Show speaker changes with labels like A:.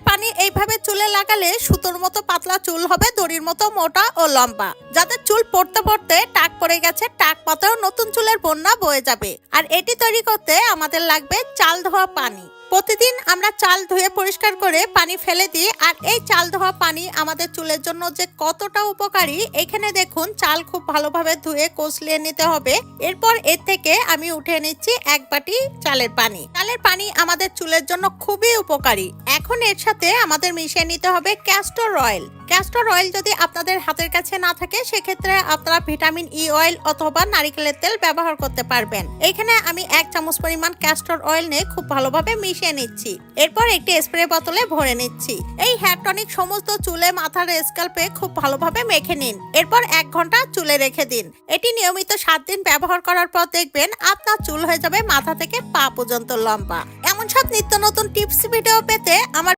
A: চালের পানি এইভাবে চুলে লাগালে সুতোর মতো পাতলা চুল হবে, দড়ির মতো মোটা ও লম্বা। যাদের চুল পড়তে পড়তে টাক পড়ে গেছে, টাক পাতেও নতুন চুলের বন্যা বয়ে যাবে। আর এটি তৈরি করতে আমাদের লাগবে চাল ধোয়া পানি। প্রতিদিন আমরা চাল ধুয়ে পরিষ্কার করে পানি ফেলে দিই, আর এই চাল ধোয়া পানি আমাদের চুলের জন্য যে কতটা উপকারী, এখানে দেখুন চাল খুব ভালোভাবে ধুয়ে কষলিয়ে নিতে হবে। এরপর এর থেকে আমি উঠে নিচ্ছি এক বাটি চালের পানি। চালের পানি আমাদের চুলের জন্য খুবই উপকারী। এখন এর সাথে আমাদের মিশিয়ে নিতে হবে ক্যাস্টর অয়েল ক্যাস্টর অয়েল যদি আপনাদের হাতের কাছে না থাকে, সেক্ষেত্রে আপনারা ভিটামিন ই অয়েল অথবা নারিকেলের তেল ব্যবহার করতে পারবেন। এখানে আমি এক চামচ পরিমাণ ক্যাস্টর অয়েল নিয়ে খুব ভালোভাবে মিশিয়ে নিচ্ছি। এরপর একটি স্প্রে বোতলে ভরে নিচ্ছি। এই হেয়ার টনিক সমস্ত চুলে, মাথার স্কাল্পে খুব ভালোভাবে মেখে নিন। এরপর এক ঘণ্টা চুলে রেখে দিন। এটি নিয়মিত সাত দিন ব্যবহার করার পর দেখবেন আপনার চুল হয়ে যাবে মাথা থেকে পা পর্যন্ত লম্বা। এমন সব নিত্য নতুন টিপস ভিডিও পেতে আমার